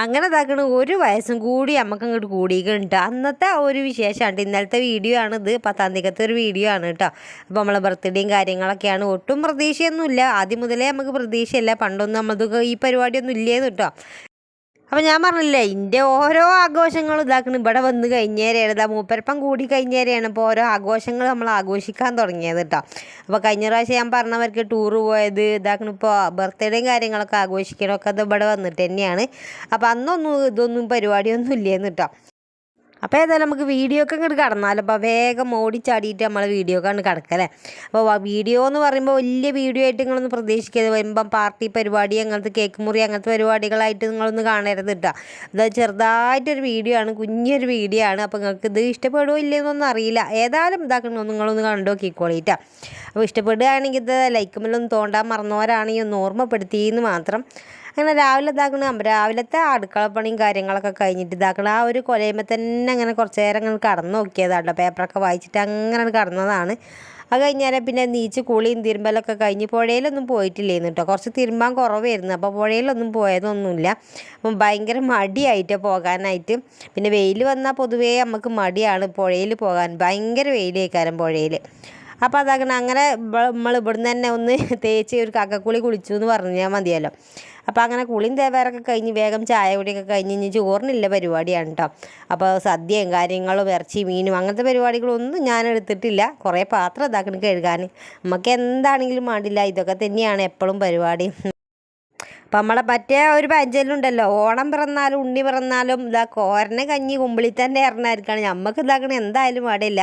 അങ്ങനെ ഇതാക്കണ ഒരു വയസ്സും കൂടി നമുക്ക് അങ്ങോട്ട് കൂടിയിട്ടുണ്ട് അന്നത്തെ ഒരു വിശേഷമാണ് ഇന്നലത്തെ വീഡിയോ ആണ് ഇത്. പത്താം തീയതിക്കത്തെ ഒരു വീഡിയോ ആണ് കേട്ടോ അപ്പോൾ നമ്മളെ ബർത്ത്ഡേയും കാര്യങ്ങളൊക്കെയാണ്. ഒട്ടും പ്രതീക്ഷയൊന്നുമില്ല. ആദ്യം മുതലേ നമുക്ക് പ്രതീക്ഷയില്ല. പണ്ടൊന്നും നമ്മൾക്ക് ഈ പരിപാടിയൊന്നും ഇല്ലേന്ന് കേട്ടോ അപ്പം ഞാൻ പറഞ്ഞില്ലേ ഇന്ത്യ ഓരോ ആഘോഷങ്ങളും ഇതാക്കണം. ഇവിടെ വന്ന് കഴിഞ്ഞേരെയാണ്. ഇതാ മൂപ്പരപ്പം കൂടി കഴിഞ്ഞേരെയാണ് ഇപ്പോൾ ഓരോ ആഘോഷങ്ങൾ നമ്മൾ ആഘോഷിക്കാൻ തുടങ്ങിയത് കേട്ടോ അപ്പോൾ കഴിഞ്ഞ പ്രാവശ്യം ഞാൻ പറഞ്ഞവർക്ക് ടൂറ് പോയത് ഇതാക്കണം ഇപ്പോൾ ബർത്ത്ഡേയും കാര്യങ്ങളൊക്കെ ആഘോഷിക്കണമൊക്കെ അത് ഇവിടെ വന്നിട്ട് തന്നെയാണ്. അപ്പോൾ അന്നൊന്നും ഇതൊന്നും പരിപാടിയൊന്നും ഇല്ലേന്ന് കേട്ടോ അപ്പോൾ ഏതായാലും നമുക്ക് വീഡിയോ ഒക്കെ ഇങ്ങോട്ട് കടന്നാലോ? അപ്പോൾ വേഗം ഓടിച്ചാടിയിട്ട് നമ്മൾ വീഡിയോ ഒക്കെ കിടക്കല്ലേ അപ്പോൾ വീഡിയോ എന്ന് പറയുമ്പോൾ വലിയ വീഡിയോ ആയിട്ട് നിങ്ങളൊന്ന് പ്രതീക്ഷിക്കരുത്. വരുമ്പം പാർട്ടി പരിപാടി അങ്ങനത്തെ കേക്ക് മുറി അങ്ങനത്തെ പരിപാടികളായിട്ട് നിങ്ങളൊന്ന് കാണരുത് കേട്ടോ ഇത് ചെറുതായിട്ടൊരു വീഡിയോ ആണ് കുഞ്ഞൊരു വീഡിയോ ആണ്. അപ്പോൾ നിങ്ങൾക്ക് ഇത് ഇഷ്ടപ്പെടുമോ ഇല്ലയെന്നൊന്നും അറിയില്ല. ഏതായാലും ഇതാക്കണോ നിങ്ങളൊന്ന് കണ്ടു നോക്കിക്കോളിട്ടാ അപ്പോൾ ഇഷ്ടപ്പെടുകയാണെങ്കിൽ ഇത് ലൈക്കുമല്ലൊന്ന് തോണ്ടാൻ മറന്നവരാണെങ്കിൽ ഒന്ന് ഓർമ്മപ്പെടുത്തിയെന്ന് മാത്രം. അങ്ങനെ രാവിലെ ഇതാക്കണം രാവിലത്തെ അടുക്കളപ്പണിയും കാര്യങ്ങളൊക്കെ കഴിഞ്ഞിട്ട് ഇതാക്കണം ആ ഒരു കൊലയുമ്പോൾ തന്നെ അങ്ങനെ കുറച്ച് നേരം അങ്ങനെ കടന്നു നോക്കിയതാട്ടോ. പേപ്പറൊക്കെ വായിച്ചിട്ട് അങ്ങനെ കടന്നതാണ്. അത് കഴിഞ്ഞാൽ പിന്നെ നീച്ച് കുളിയും തിരുമ്പലൊക്കെ കഴിഞ്ഞ് പുഴയിലൊന്നും പോയിട്ടില്ലേന്ന് കേട്ടോ കുറച്ച് തിരുമ്പാൻ കുറവായിരുന്നു. അപ്പോൾ പുഴയിലൊന്നും പോയതൊന്നുമില്ല. അപ്പം ഭയങ്കര മടിയായിട്ട് പോകാനായിട്ട്. പിന്നെ വെയിൽ വന്നാൽ പൊതുവേ നമുക്ക് മടിയാണ് പുഴയിൽ പോകാൻ. ഭയങ്കര വെയിലേക്കാരം പുഴയിൽ അപ്പോൾ അതാകണം അങ്ങനെ നമ്മൾ ഇവിടുന്ന് തന്നെ ഒന്ന് തേച്ച് ഒരു കക്കക്കുളി കുളിച്ചു എന്ന് പറഞ്ഞാൽ മതിയല്ലോ. അപ്പോൾ അങ്ങനെ കുളിയും തേവാറൊക്കെ കഴിഞ്ഞ് വേഗം ചായ കുടിയൊക്കെ കഴിഞ്ഞ് ഇനി ചോറിനില്ല പരിപാടിയാണ് കേട്ടോ അപ്പോൾ സദ്യയും കാര്യങ്ങളും ഇറച്ചി മീനും അങ്ങനത്തെ പരിപാടികളൊന്നും ഞാൻ എടുത്തിട്ടില്ല. കുറേ പാത്രം ഇതാക്കണം കഴുകാൻ നമുക്ക് എന്താണെങ്കിലും വേണ്ടില്ല. ഇതൊക്കെ തന്നെയാണ് എപ്പോഴും പരിപാടി. അപ്പം നമ്മളെ മറ്റേ ഒരു പഞ്ചലുണ്ടല്ലോ ഓണം പിറന്നാലും ഉണ്ണി പിറന്നാലും ഇതാ കോരനെ കഞ്ഞി കുമ്പിളി തന്നെ ഇറങ്ങാതിരിക്കുകയാണ് നമുക്ക് ഇതാക്കണ എന്തായാലും പാടില്ല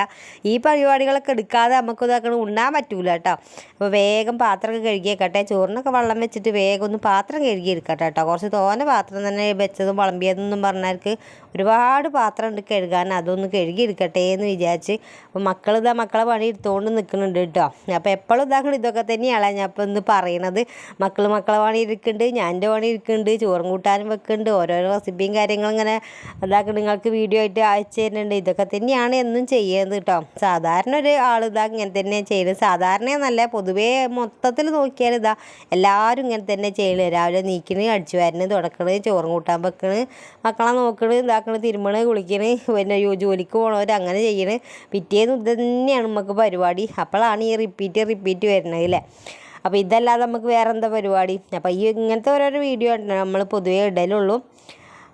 ഈ പരിപാടികളൊക്കെ എടുക്കാതെ നമുക്ക് ഇതാക്കണം ഉണ്ണാൻ പറ്റൂല കേട്ടോ. അപ്പോൾ വേഗം പാത്രമൊക്കെ കഴുകിയേക്കട്ടെ. ചോറിനൊക്കെ വെള്ളം വെച്ചിട്ട് വേഗം ഒന്ന് പാത്രം കഴുകി എടുക്കട്ടെ കേട്ടോ. കുറച്ച് തോനെ പാത്രം തന്നെ വെച്ചതും വിളമ്പിയതെന്നും പറഞ്ഞാർക്ക് ഒരുപാട് പാത്രം ഉണ്ട് കഴുകാൻ. അതൊന്ന് കഴുകി എടുക്കട്ടെ എന്ന് വിചാരിച്ച് അപ്പോൾ മക്കൾ ഇതാ മക്കളെ പണി എടുത്തുകൊണ്ട് നിൽക്കുന്നുണ്ട് കേട്ടോ. അപ്പോൾ എപ്പോഴും ഇതാക്കണം ഇതൊക്കെ തന്നെയാണ് ഞാൻ ഇപ്പോൾ ഇന്ന് പറയണത്. മക്കൾ മക്കളെ പണി ഇരിക്കുന്നുണ്ട് ഞാൻ എന്റെ പണി ഇരിക്കുന്നുണ്ട് ചോറും കൂട്ടാനും വെക്കുന്നുണ്ട് ഓരോരോ റെസിപ്പിയും കാര്യങ്ങളും ഇങ്ങനെ ഇതാക്കി നിങ്ങൾക്ക് വീഡിയോ ആയിട്ട് അയച്ചു തരുന്നുണ്ട്. ഇതൊക്കെ തന്നെയാണ് എന്നും ചെയ്യുന്നത് കേട്ടോ സാധാരണ ഒരു ആൾ ഇതാ ഇങ്ങനെ തന്നെ ചെയ്യുന്നത്. സാധാരണ എന്നല്ല പൊതുവേ മൊത്തത്തിൽ നോക്കിയാൽ ഇതാ എല്ലാവരും ഇങ്ങനെ തന്നെ ചെയ്യുന്നത്. രാവിലെ നീക്കണ് അടിച്ചു വരണത് തുടക്കണ് ചോറും കൂട്ടാൻ വെക്കണ് മക്കളെ നോക്കണ് ഇതാക്കണ് തിരുമണ് കുളിക്കണ് പിന്നെ ജോലിക്ക് പോണവർ അങ്ങനെ ചെയ്യണ്. പിറ്റേന്ന് ഇത് തന്നെയാണ് നമുക്ക് പരിപാടി. അപ്പോഴാണ് ഈ റിപ്പീറ്റ് റിപ്പീറ്റ് വരുന്നത് അല്ലേ അപ്പോൾ ഇതല്ലാതെ നമുക്ക് വേറെ എന്താ പരിപാടി? അപ്പോൾ ഈ ഇങ്ങനത്തെ ഓരോരോ വീഡിയോ നമ്മൾ പൊതുവേ ഇടലുള്ളൂ.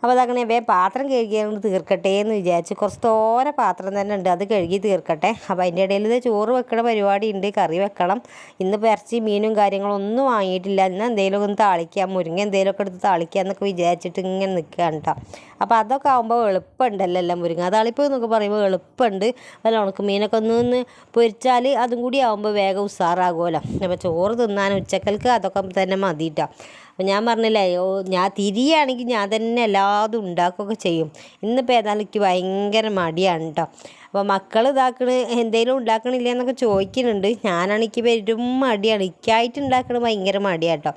അപ്പോൾ അതങ്ങനെ വേ പാത്രം കഴുകിയാണ് തീർക്കട്ടെ എന്ന് വിചാരിച്ച് കുറച്ച് തോര പാത്രം തന്നെ ഉണ്ട്. അത് കഴുകി തീർക്കട്ടെ. അപ്പോൾ അതിന്റെ ഇടയിൽ ഇത് ചോറ് വെക്കണ പരിപാടി ഉണ്ട്. കറി വെക്കണം. ഇന്ന് ഇറച്ചി മീനും കാര്യങ്ങളും ഒന്നും വാങ്ങിയിട്ടില്ല. ഇന്ന് എന്തെങ്കിലും ഒന്ന് താളിക്കാം. മുരിങ്ങ എന്തെങ്കിലുമൊക്കെ എടുത്ത് താളിക്കാം എന്നൊക്കെ വിചാരിച്ചിട്ട് ഇങ്ങനെ നിൽക്കുകയാണ് കേട്ടോ അപ്പോൾ അതൊക്കെ ആകുമ്പോൾ എളുപ്പമുണ്ടല്ലോ എല്ലാം മുരിങ്ങ. താളിപ്പ് എന്നൊക്കെ പറയുമ്പോൾ എളുപ്പമുണ്ട് അതിൽ ഉണക്ക് മീനൊക്കെ ഒന്ന് ഒന്ന് പൊരിച്ചാൽ അതും കൂടി ആകുമ്പോൾ വേഗം ഉഷാറാകുമല്ലോ അപ്പോൾ ചോറ് തിന്നാൻ ഉച്ചക്കൽക്ക് അതൊക്കെ തന്നെ മതിയിട്ടാ അപ്പോൾ ഞാൻ പറഞ്ഞില്ലേ ഓ ഞാൻ തിരിയാണെങ്കിൽ ഞാൻ തന്നെ എല്ലാതും ഉണ്ടാക്കുകയൊക്കെ ചെയ്യും. ഇന്നിപ്പോൾ ഏതായാലും എനിക്ക് ഭയങ്കര മടിയാണ് കേട്ടോ അപ്പോൾ മക്കൾ ഇതാക്കണ് എന്തെങ്കിലും ഉണ്ടാക്കണില്ല എന്നൊക്കെ ചോദിക്കുന്നുണ്ട് ഞാനാണെങ്കിൽ പെരും മടിയാണ്. ഇക്കായിട്ട് ഉണ്ടാക്കണത് ഭയങ്കര മടിയാണ് കേട്ടോ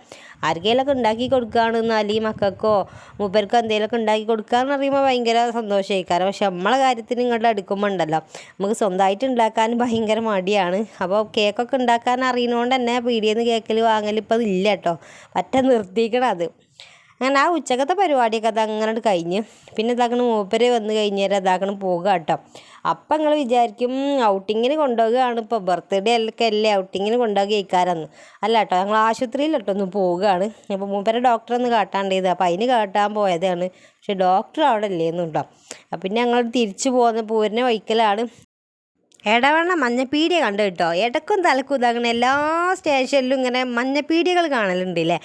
ആർക്കെങ്കിലുമൊക്കെ ഉണ്ടാക്കി കൊടുക്കുകയാണെന്നാൽ ഈ മക്കൾക്കോ മൂപ്പർക്കോ എന്തെങ്കിലുമൊക്കെ ഉണ്ടാക്കി കൊടുക്കുകയെന്ന് പറയുമ്പോൾ ഭയങ്കര സന്തോഷമായി കാരണം പക്ഷെ നമ്മളെ കാര്യത്തിന് ഇങ്ങോട്ട് അടുക്കുമ്പോൾ ഉണ്ടല്ലോ. നമുക്ക് സ്വന്തമായിട്ട് ഉണ്ടാക്കാൻ ഭയങ്കര മടിയാണ്. അപ്പോൾ കേക്കൊക്കെ ഉണ്ടാക്കാൻ അറിയുന്നതുകൊണ്ട് തന്നെ പീടിയെന്ന് കേക്കിൽ വാങ്ങൽ ഇപ്പോൾ ഇല്ല കേട്ടോ പറ്റ നിർത്തിക്കണം അത് അങ്ങനെ ആ ഉച്ചക്കത്തെ പരിപാടിയൊക്കെ അത് അങ്ങനെ കഴിഞ്ഞ്. പിന്നെ ഇതാക്കണം മൂപ്പരെ വന്ന് കഴിഞ്ഞാൽ ഇതാക്കണം പോകുക കേട്ടോ അപ്പം നിങ്ങൾ വിചാരിക്കും ഔട്ടിങ്ങിന് കൊണ്ടുപോവുകയാണ് ഇപ്പോൾ ബർത്ത്ഡേ ഒക്കെ അല്ലേ ഔട്ടിങ്ങിന് കൊണ്ടുപോകുക ഇക്കാരെന്ന് അല്ല കേട്ടോ ഞങ്ങൾ ആശുപത്രിയിലിട്ടോ ഒന്ന് പോവുകയാണ് അപ്പോൾ മൂപ്പരെ ഡോക്ടറെ ഒന്ന് കാട്ടാണ്ടേത് അപ്പോൾ അതിന് കാട്ടാൻ പോയതാണ്. പക്ഷേ ഡോക്ടർ അവിടെ ഇല്ലേന്ന് അപ്പം പിന്നെ ഞങ്ങൾ തിരിച്ചു പോകുന്ന പൂരിനെ വഹിക്കലാണ് എടവണ്ണ മഞ്ഞപ്പീടിയ കണ്ടു കേട്ടോ. ഇടക്കും തലക്കും ഇതാക്കണ എല്ലാ സ്റ്റേഷനിലും ഇങ്ങനെ മഞ്ഞപ്പീടിയകൾ കാണലുണ്ട് അല്ലേ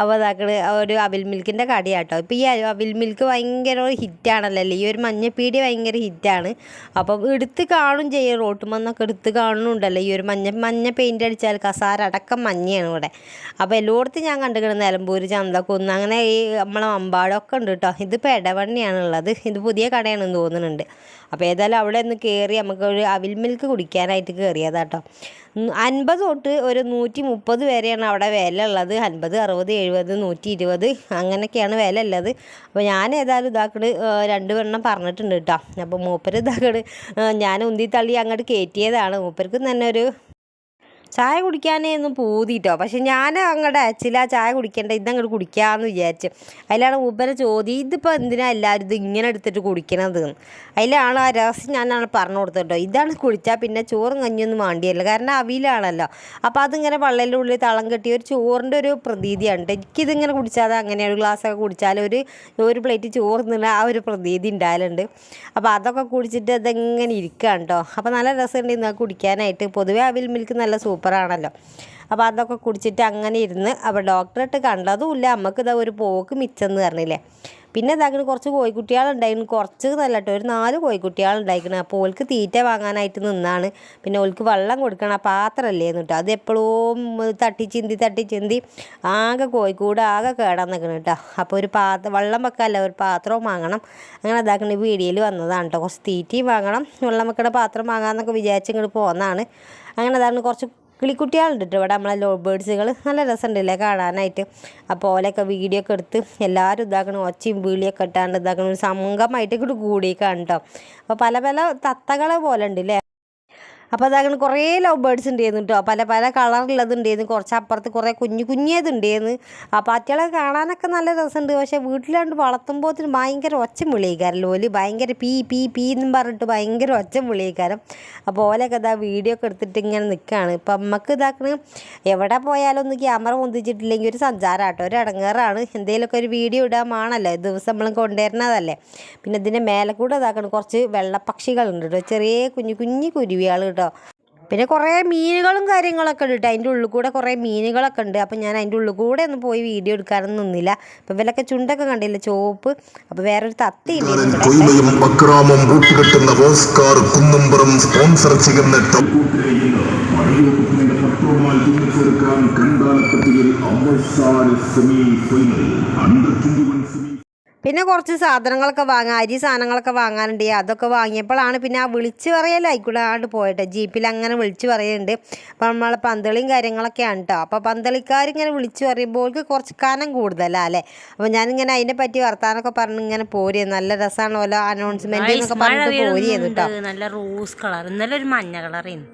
അപ്പോൾ ഇതാക്കണ ഒരു അവിൽ മിൽക്കിന്റെ കടയാട്ടോ. ഇപ്പോൾ ഈ അവിൽ മിൽക്ക് ഭയങ്കര ഒരു ഹിറ്റാണല്ലോ അല്ലേ? ഈ ഒരു മഞ്ഞപ്പീടിയ ഭയങ്കര ഹിറ്റാണ്. അപ്പോൾ എടുത്ത് കാണും ചെയ്യും. റോട്ടുമെന്നൊക്കെ എടുത്ത് കാണുന്നുണ്ടല്ലോ ഈ ഒരു മഞ്ഞ മഞ്ഞ പെയിന്റ് അടിച്ചാൽ കസാര അടക്കം മഞ്ഞയാണ് ഇവിടെ. അപ്പോൾ എല്ലായിടത്തും ഞാൻ കണ്ടുകിടന്ന് നിലമ്പൂർ ചന്തക്കുന്ന് അങ്ങനെ ഈ നമ്മളെ അമ്പാടൊക്കെ ഉണ്ട് കേട്ടോ. ഇതിപ്പോൾ ഇടവണ്ണയാണുള്ളത് ഇത് പുതിയ കടയാണെന്ന് തോന്നുന്നുണ്ട്. അപ്പോൾ ഏതായാലും അവിടെ ഒന്ന് കയറി നമുക്ക് ഒരു അവിൽ മിൽക്ക് കുടിക്കാനായിട്ട് കയറിയതാട്ടോ അൻപത് തൊട്ട് ഒരു നൂറ്റി മുപ്പത് വരെയാണ് അവിടെ വില ഉള്ളത് അൻപത് അറുപത് എഴുപത് നൂറ്റി ഇരുപത് അങ്ങനെയൊക്കെയാണ് വില ഉള്ളത് അപ്പോൾ ഞാൻ ഏതായാലും ഇതാക്കട് രണ്ട് വെണ്ണം പറഞ്ഞിട്ടുണ്ട് കേട്ടോ. അപ്പോൾ മൂപ്പര് ഇതാക്കട് ഞാൻ ഉന്തി തള്ളി അങ്ങോട്ട് കയറ്റിയതാണ്. മൂപ്പർക്കും തന്നെ ഒരു ചായ കുടിക്കാനേ ഒന്നും പൂതിട്ടോ. പക്ഷെ ഞാൻ അങ്ങോട്ട് അയച്ചില്ല ചായ കുടിക്കണ്ട ഇതങ്ങോട്ട് കുടിക്കാമെന്ന് വിചാരിച്ചു. അതിലാണ് മൂപ്പരെ ചോദ്യം ഇതിപ്പോൾ എന്തിനാ എല്ലാവരും ഇത് ഇങ്ങനെ എടുത്തിട്ട് കുടിക്കണത്? അതിലാണ് ആ രഹസ്യം ഞാനാണ് പറഞ്ഞു കൊടുത്തോ ഇതാണ് കുടിച്ചാൽ പിന്നെ ചോറും കഞ്ഞിയൊന്നും വേണ്ടിയല്ല കാരണം അവിയിലാണല്ലോ അപ്പോൾ അതിങ്ങനെ പള്ളലിന്റെ ഉള്ളിൽ തളം കെട്ടി ഒരു ചോറിന്റെ ഒരു പ്രതീതിയാണ്. എനിക്കിതിങ്ങനെ കുടിച്ചാൽ അങ്ങനെ ഒരു ഗ്ലാസ്സൊക്കെ കുടിച്ചാൽ ഒരു ഒരു പ്ലേറ്റ് ചോറ് തിന്ന ആ ഒരു പ്രതീതി ഉണ്ടായാലുണ്ട് അപ്പോൾ അതൊക്കെ കുടിച്ചിട്ട് അതെങ്ങനെ ഇരിക്കുകയാണ് കേട്ടോ അപ്പോൾ നല്ല രസമുണ്ട് ഇന്ന് കുടിക്കാനായിട്ട്. പൊതുവേ അവിൽ മിൽക്ക് നല്ല സൂപ്പറാണല്ലോ. അപ്പോൾ അതൊക്കെ കുടിച്ചിട്ട് അങ്ങനെ ഇരുന്ന് അപ്പോൾ ഡോക്ടറായിട്ട് കണ്ടതുമില്ല നമുക്ക് ഇതാ ഒരു പോക്ക് മിച്ചെന്ന് പറഞ്ഞില്ലേ. പിന്നെ ഇതാക്കണ കുറച്ച് കോഴിക്കുട്ടികളുണ്ടായിരുന്നു. കുറച്ച് നല്ല കേട്ടോ ഒരു നാല് കോഴിക്കുട്ടികളുണ്ടായിരിക്കണം അപ്പോൾ ഓൾക്ക് തീറ്റ വാങ്ങാനായിട്ട് നിന്നാണ്. പിന്നെ ഓൾക്ക് വെള്ളം കൊടുക്കണം പാത്രമല്ലേ കേട്ടോ. അത് എപ്പോഴും തട്ടി ചിന്തി തട്ടി ചിന്തി ആകെ കോഴിക്കൂട് ആകെ കേടാൻ നിൽക്കണം കേട്ടോ. അപ്പോൾ ഒരു പാത്രം വെള്ളം വെക്കാമല്ല ഒരു പാത്രവും വാങ്ങണം. അങ്ങനെ ഇതാക്കണ വീഡിയോയിൽ വന്നതാണ് കേട്ടോ. കുറച്ച് തീറ്റയും വാങ്ങണം വെള്ളം വെക്കണ പാത്രം വാങ്ങാമെന്നൊക്കെ വിചാരിച്ച് ഇങ്ങോട്ട് പോന്നതാണ് അങ്ങനെ അതാണ് കുറച്ച് കിളിക്കുട്ടികളുണ്ട് കേട്ടോ. ഇവിടെ നമ്മളെ ലോ ബേഡ്സുകൾ നല്ല രസമുണ്ടല്ലേ കാണാനായിട്ട്. അപ്പോൾ ഓലൊക്കെ വീഡിയോ ഒക്കെ എടുത്ത് എല്ലാവരും ഇതാക്കണം. ഒച്ചയും വീളിയൊക്കെ ഇട്ടാണ്ട് ഇതാക്കണം. ഒരു സംഘമായിട്ട് ഇങ്ങോട്ട് കൂടിയേക്കാണ് കേട്ടോ. അപ്പോൾ പല പല തത്തകളെ പോലെ ഉണ്ട് അപ്പോൾ അതങ്ങനെ കുറേ ലവ് ബേഡ്സ് ഉണ്ടായിരുന്നു കേട്ടോ പല പല കളറുള്ളത് ഉണ്ടായിരുന്നു കുറച്ച് അപ്പുറത്ത് കുറേ കുഞ്ഞു കുഞ്ഞേത് ഉണ്ടായിരുന്നു അപ്പോൾ അറ്റകളെ കാണാനൊക്കെ നല്ല രസമുണ്ട് പക്ഷേ വീട്ടിലാണ്ട് വളർത്തുമ്പോഴത്തിന് ഭയങ്കര ഒച്ച വിളിക്കാരല്ലോ ഓൽ ഭയങ്കര പീ പീ പീ എന്നും പറഞ്ഞിട്ട് ഭയങ്കര ഒച്ച വിളിയിക്കാരം അപ്പോൾ ഓലൊക്കെ ഇതാ വീഡിയോ ഒക്കെ എടുത്തിട്ട് ഇങ്ങനെ നിൽക്കുകയാണ് ഇപ്പം അമ്മയ്ക്ക് ഇതാക്കണ എവിടെ പോയാലും ഒന്ന് ക്യാമറ പൊന്തിച്ചിട്ടില്ലെങ്കിൽ ഒരു സഞ്ചാരം കേട്ടോ ഒരു ഇടങ്ങേറാണ് എന്തെങ്കിലുമൊക്കെ ഒരു വീഡിയോ ഇടാമാണല്ലോ ദിവസം നമ്മൾ കൊണ്ടുവരുന്നതല്ലേ. പിന്നെ ഇതിന്റെ മേലെ കൂടെ ഇതാക്കണം. കുറച്ച് വെള്ളപ്പക്ഷികളുണ്ട് കേട്ടോ ചെറിയ കുഞ്ഞു കുഞ്ഞു കുരുവികൾ കേട്ടോ. പിന്നെ കുറേ മീനുകളും കാര്യങ്ങളൊക്കെ ഉണ്ട് കേട്ടോ. അതിന്റെ ഉള്ളിൽ കൂടെ കുറേ മീനുകളൊക്കെ ഉണ്ട്. അപ്പോൾ ഞാൻ അതിന്റെ ഉള്ളിൽ കൂടെ ഒന്ന് പോയി വീഡിയോ എടുക്കാനൊന്നും നിന്നില്ല. അപ്പോൾ ഇവരൊക്കെ ചുണ്ടൊക്കെ കണ്ടില്ല? ചോപ്പ് അപ്പോൾ വേറൊരു തത്തി കൊയ്മയും അക്രാമം കൂട്ടുകെട്ടുന്ന ഓസ്കാർ കുന്നമ്പുറം സ്പോൺസർ ചെയ്യുന്ന കണ്ടാലപ്പറ്റിയിൽ അവസാന semi final. Under twenty one semi പിന്നെ കുറച്ച് സാധനങ്ങളൊക്കെ വാങ്ങാൻ അരി സാധനങ്ങളൊക്കെ വാങ്ങാനുണ്ട്. അതൊക്കെ വാങ്ങിയപ്പോഴാണ് പിന്നെ ആ വിളിച്ച് പറയലായിക്കൂടെ ആണ്ട് പോയിട്ട്. ജീപ്പിൽ അങ്ങനെ വിളിച്ച് പറയുന്നുണ്ട് അപ്പം നമ്മളെ പന്തളിയും കാര്യങ്ങളൊക്കെയാണ് കേട്ടോ അപ്പോൾ പന്തളിക്കാരിങ്ങനെ വിളിച്ച് പറയുമ്പോൾ അവർക്ക് കുറച്ച് കനം കൂടുതലാണ് അല്ലേ? അപ്പോൾ ഞാനിങ്ങനെ അതിനെ പറ്റി വർത്താനൊക്കെ പറഞ്ഞ് ഇങ്ങനെ പോരി. നല്ല രസമാണല്ലോ അനൗൺസ്മെന്റ് എന്നൊക്കെ പറഞ്ഞിട്ട് പോരിയത് കേട്ടോ നല്ല റോസ് കളർ ഇന്നലെ ഒരു മഞ്ഞ കളറായിരുന്നു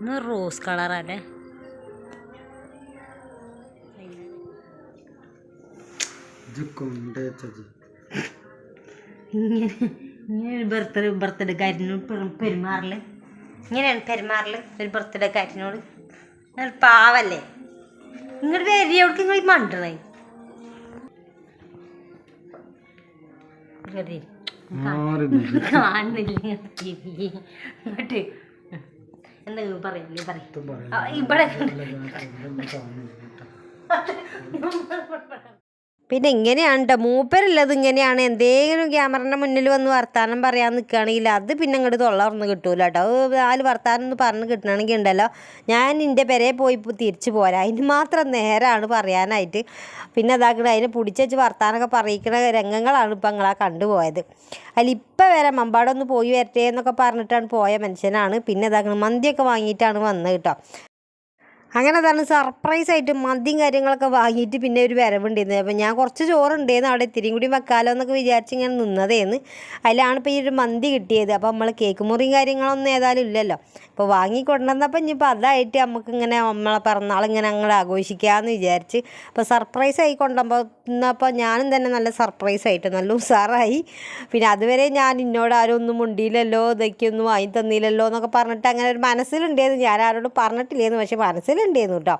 ഇന്ന് റോസ് കളറല്ലേ ഇങ്ങനെ ഇങ്ങനെ ബർത്ത്ഡേ ബർത്ത്ഡേ കാര്യനോട് പെരുമാറൽ. ഇങ്ങനെയാണ് പെരുമാറൽ ഒരു ബർത്ത്ഡേ കാര്യനോട് ഞാൻ പാവല്ലേ? നിങ്ങളുടെ വരി എവിടേക്ക് നിങ്ങൾ മണ്ടണേ. കാണുന്നില്ല ഇങ്ങോട്ട്. എന്തെങ്കിലും പറയല്ലേ പറയും ഇവിടെ പിന്നെ ഇങ്ങനെയാണ് കേട്ടോ മൂപ്പരുള്ളത് ഇങ്ങനെയാണ്. എന്തെങ്കിലും ക്യാമറന്റെ മുന്നിൽ വന്ന് വർത്താനം പറയാൻ നിൽക്കുകയാണെങ്കിൽ അത് പിന്നെ ഇങ്ങോട്ട് തൊള്ളർന്ന് കിട്ടൂല കേട്ടോ നാല് വർത്താനം ഒന്ന് പറഞ്ഞ് കിട്ടണമെങ്കിൽ ഉണ്ടല്ലോ. ഞാൻ എന്റെ പെരയെ പോയി തിരിച്ചു പോരാ. അതിന് മാത്രം നേരമാണ് പറയാനായിട്ട്. പിന്നെ അതാക്കണ അതിനെ പിടിച്ചു വർത്താനമൊക്കെ പറയിക്കുന്ന രംഗങ്ങളാണ് ഇപ്പം ഞങ്ങളാ കണ്ടുപോയത് അതിൽ ഇപ്പം വരെ മമ്പാടൊന്ന് പോയി വരട്ടെ എന്നൊക്കെ പറഞ്ഞിട്ടാണ് പോയ മനുഷ്യനാണ്. പിന്നെ ഇതാക്കണം മന്തിയൊക്കെ വാങ്ങിയിട്ടാണ് വന്നത് കേട്ടോ അങ്ങനെ തന്നെ സർപ്രൈസ് ആയിട്ട് മദ്യം കാര്യങ്ങളൊക്കെ വാങ്ങിയിട്ട് പിന്നെ ഒരു വരവുണ്ടായിരുന്നു. അപ്പോൾ ഞാൻ കുറച്ച് ചോറുണ്ടായിരുന്നു അവിടെ ഇത്തിരിയും കൂടി വെക്കാലോ എന്നൊക്കെ വിചാരിച്ച് ഇങ്ങനെ നിന്നതേന്ന്. അതിലാണ് ഇപ്പോൾ ഈ ഒരു മന്തി കിട്ടിയത്. അപ്പോൾ നമ്മൾ കേക്ക് മുറിയും കാര്യങ്ങളൊന്നും ഏതായാലും ഇല്ലല്ലോ. അപ്പോൾ വാങ്ങി കൊണ്ടുവന്നപ്പോൾ ഇനിയിപ്പോൾ അതായിട്ട് നമുക്ക് ഇങ്ങനെ നമ്മളെ പിറന്നാൾ ഇങ്ങനെ അങ്ങോട്ട് ആഘോഷിക്കാമെന്ന് വിചാരിച്ച് അപ്പോൾ സർപ്രൈസ് ആയി കൊണ്ടുവന്നപ്പോൾ ഞാനും തന്നെ നല്ല സർപ്രൈസ് ആയിട്ട് നല്ല ഉഷാറായി പിന്നെ അതുവരെ ഞാൻ എന്നോട് ആരും ഒന്നും മുണ്ടിയില്ലല്ലോ ഇതൊക്കെ ഒന്നും വാങ്ങി തന്നില്ലല്ലോ എന്നൊക്കെ പറഞ്ഞിട്ട് അങ്ങനെ ഒരു മനസ്സിലുണ്ടായിരുന്നു. ഞാൻ ആരോടും പറഞ്ഞിട്ടില്ലായിരുന്നു പക്ഷേ മനസ്സിലുണ്ടായിരുന്നു കേട്ടോ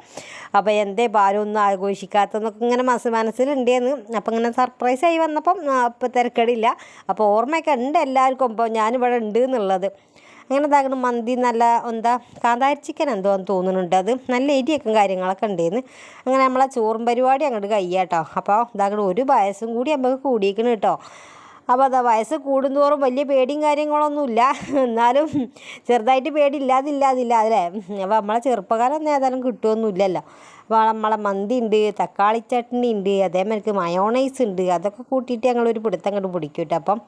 അപ്പോൾ എന്തേ ഭാരം ഒന്നും ആഘോഷിക്കാത്തതെന്നൊക്കെ ഇങ്ങനെ മനസ്സ് മനസ്സിലുണ്ടായിരുന്നു അപ്പോൾ ഇങ്ങനെ സർപ്രൈസ് ആയി വന്നപ്പം അപ്പോൾ തിരക്കടില്ല. അപ്പോൾ ഓർമ്മയൊക്കെ ഉണ്ട് എല്ലാവർക്കും. ഇപ്പോൾ ഞാനിവിടെ ഉണ്ട് എന്നുള്ളത് അങ്ങനെ ഇതാകണം മന്തി നല്ല എന്താ കാന്താരി ചിക്കൻ എന്തോ എന്ന് തോന്നുന്നുണ്ട്. അത് നല്ല എരിയൊക്കെ കാര്യങ്ങളൊക്കെ ഉണ്ടായിരുന്നു അങ്ങനെ നമ്മളെ ചോറും പരിപാടി അങ്ങോട്ട് കഴിയാട്ടോ അപ്പോൾ ഇതാകണം ഒരു പായസം കൂടി നമുക്ക് കൂടിയിരിക്കണം കേട്ടോ അപ്പോൾ അതാ വയസ്സ് കൂടുന്തോറും വലിയ പേടിയും കാര്യങ്ങളൊന്നുമില്ല എന്നാലും ചെറുതായിട്ട് പേടി ഇല്ലാതില്ലാതില്ല അല്ലേ? അപ്പോൾ നമ്മളെ ചെറുപ്പക്കാരൊന്നും ഏതായാലും കിട്ടുമൊന്നുമില്ലല്ലോ അപ്പോൾ നമ്മളെ മന്തി ഉണ്ട് തക്കാളി ചട്നി ഉണ്ട് അതേമാതിരിക്ക് മയോണൈസ് ഉണ്ട് അതൊക്കെ കൂട്ടിയിട്ട് ഞങ്ങളൊരു പിടുത്തം അങ്ങോട്ട് പിടിക്കും കേട്ടോ അപ്പം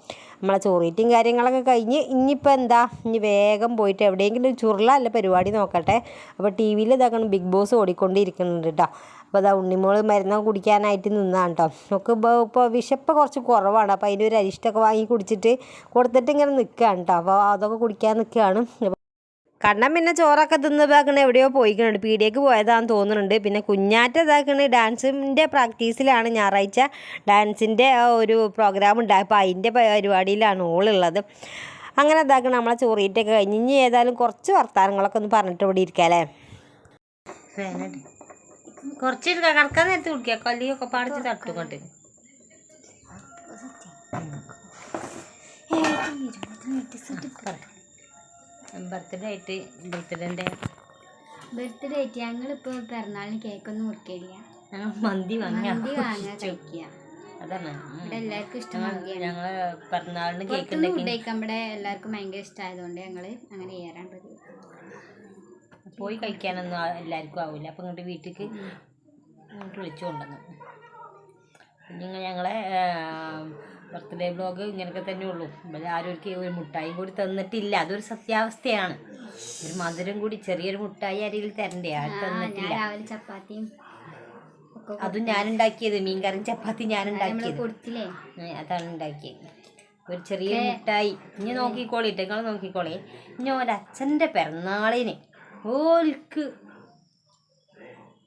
നമ്മളെ ചോറീറ്റും കാര്യങ്ങളൊക്കെ കഴിഞ്ഞ് ഇനിയിപ്പോൾ എന്താ? ഇനി വേഗം പോയിട്ട് എവിടെയെങ്കിലും ചുരുള അല്ല പരിപാടി നോക്കട്ടെ. അപ്പോൾ ടി വിയിൽ ഇതാക്കണം ബിഗ് ബോസ് ഓടിക്കൊണ്ടിരിക്കുന്നുണ്ട് കേട്ടോ അപ്പോൾ അതാ ഉണ്ണിമോൾ മരുന്നൊക്കെ കുടിക്കാനായിട്ട് നിന്നാണ് കേട്ടോ നമുക്ക് ഇപ്പോൾ ഇപ്പോൾ വിശപ്പ് കുറച്ച് കുറവാണ്. അപ്പോൾ അതിന്റെ ഒരു അരിഷ്ടമൊക്കെ വാങ്ങി കുടിച്ചിട്ട് കൊടുത്തിട്ട് ഇങ്ങനെ നിൽക്കുകയാണ് കേട്ടോ അപ്പോൾ അതൊക്കെ കുടിക്കാൻ നിൽക്കുകയാണ് കണ്ണൻ പിന്നെ ചോറൊക്കെ തിന്ന് ഇതാക്കണ എവിടെയോ പോയിക്കുന്നുണ്ട് പീടിയേക്ക് പോയതാന്ന് തോന്നുന്നുണ്ട്. പിന്നെ കുഞ്ഞാറ്റ ഇതാക്കണ ഡാൻസിന്റെ പ്രാക്ടീസിലാണ് ഞായറാഴ്ച ഡാൻസിന്റെ ഒരു പ്രോഗ്രാം ഉണ്ടായപ്പോൾ അതിന്റെ പരിപാടിയിലാണ് ഓളുള്ളത്. അങ്ങനെ ഇതാക്കണം നമ്മളെ ചോറീറ്റൊക്കെ കഴിഞ്ഞ്. ഇനി ഏതായാലും കുറച്ച് വർത്താനങ്ങളൊക്കെ ഒന്ന് പറഞ്ഞിട്ട് ഇവിടെ ഇരിക്കാല്ലേ കുറച്ച് കിടക്കാൻ നേരത്തെ കുടിക്കുക കല്ലിയൊക്കെ പാടിച്ച് തട്ടും കൊണ്ട് ബർത്ത്ഡേ ആയിട്ട് ബർത്ത്ഡേന്റെ ബർത്ത്ഡേ ആയിട്ട് ഞങ്ങളിപ്പോൾ പിറന്നാളിന് കേക്കൊന്നും മുറിക്കില്ല മന്തി വാങ്ങി മന്തി വാങ്ങാൻ കഴിക്കുക അതാണ്. ഉം. ഇവിടെ എല്ലാവർക്കും ഇഷ്ടം മന്തിയാണ്. ഞങ്ങൾ പിറന്നാളിന് കേക്ക് ഇവിടെ എല്ലാവർക്കും ഭയങ്കര ഇഷ്ടമായതുകൊണ്ട് ഞങ്ങൾ അങ്ങനെ ചെയ്യാറാണ് പതിവ്. പോയി കഴിക്കാനൊന്നും എല്ലാവർക്കും ആവില്ല അപ്പം ഇങ്ങോട്ട് വീട്ടിലേക്ക് ഇങ്ങോട്ട് വിളിച്ചു കൊണ്ടുവന്നു. ഞങ്ങളെ ബർത്ത്ഡേ ബ്ലോഗ് ഇങ്ങനെയൊക്കെ തന്നെ ഉള്ളൂ. ആരും ഒരിക്കലും ഒരു മുട്ടായി കൂടി തന്നിട്ടില്ല. അതൊരു സത്യാവസ്ഥയാണ്. ഒരു മധുരം കൂടി ചെറിയൊരു മുട്ടായി ആരെങ്കിലും തരണ്ടേ? ആരും തന്നിട്ടില്ല. ചപ്പാത്തിയും അതും ഞാനുണ്ടാക്കിയത്. മീൻകറിയും ചപ്പാത്തി ഞാനുണ്ടാക്കിയത്. അതാണ് ഉണ്ടാക്കിയത്. ഒരു ചെറിയ മുട്ടായി. ഇനി നോക്കിക്കോളിട്ട് നിങ്ങൾ നോക്കിക്കോളേ. ഇനി ഒരച്ഛന്റെ പിറന്നാളിന് ഓൽക്ക്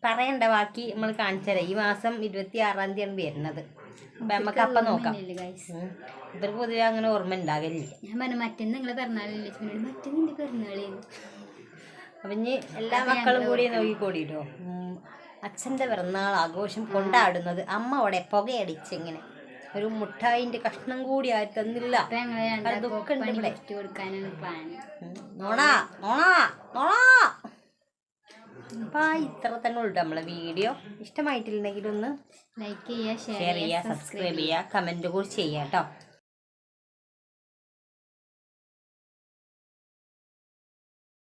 പറയണ്ട ബാക്കി നമ്മൾ കാണിച്ചു തരാം ഈ മാസം ഇരുപത്തി ആറാം തീയതിയാണ് വരുന്നത്. നമുക്ക് അപ്പം നോക്കാം. ഇവർക്ക് പൊതുവെ അങ്ങനെ ഓർമ്മ ഉണ്ടാകില്ല ഞാൻ പറഞ്ഞു മറ്റേ നിങ്ങളെ പിറന്നാളില്ലേ? മറ്റേ നിന്റെ പിറന്നാളേന്ന് അപ്പം ഇനി എല്ലാ മക്കളും കൂടി നോക്കിക്കോടിട്ടോ? അച്ഛന്റെ പിറന്നാൾ ആഘോഷം കൊണ്ടാടുന്നത് അമ്മ അവിടെ പുകയടിച്ച് ഇങ്ങനെ ഒരു മുട്ടായിന്റെ കഷ്ണം കൂടി ആയി തന്നില്ല. ദുഃഖമുണ്ട് ഇവിടെ. ഉം. നോണാ നോണാ. നോണാ ആ ഇത്ര തന്നെ ഉള്ളൂ നമ്മളെ വീഡിയോ. ഇഷ്ടമായിട്ടില്ലെങ്കിൽ ഒന്ന് ലൈക്ക് ചെയ്യുക ഷെയർ ഷെയർ ചെയ്യുക സബ്സ്ക്രൈബ് ചെയ്യുക കമന്റ് കൂടി ചെയ്യാം കേട്ടോ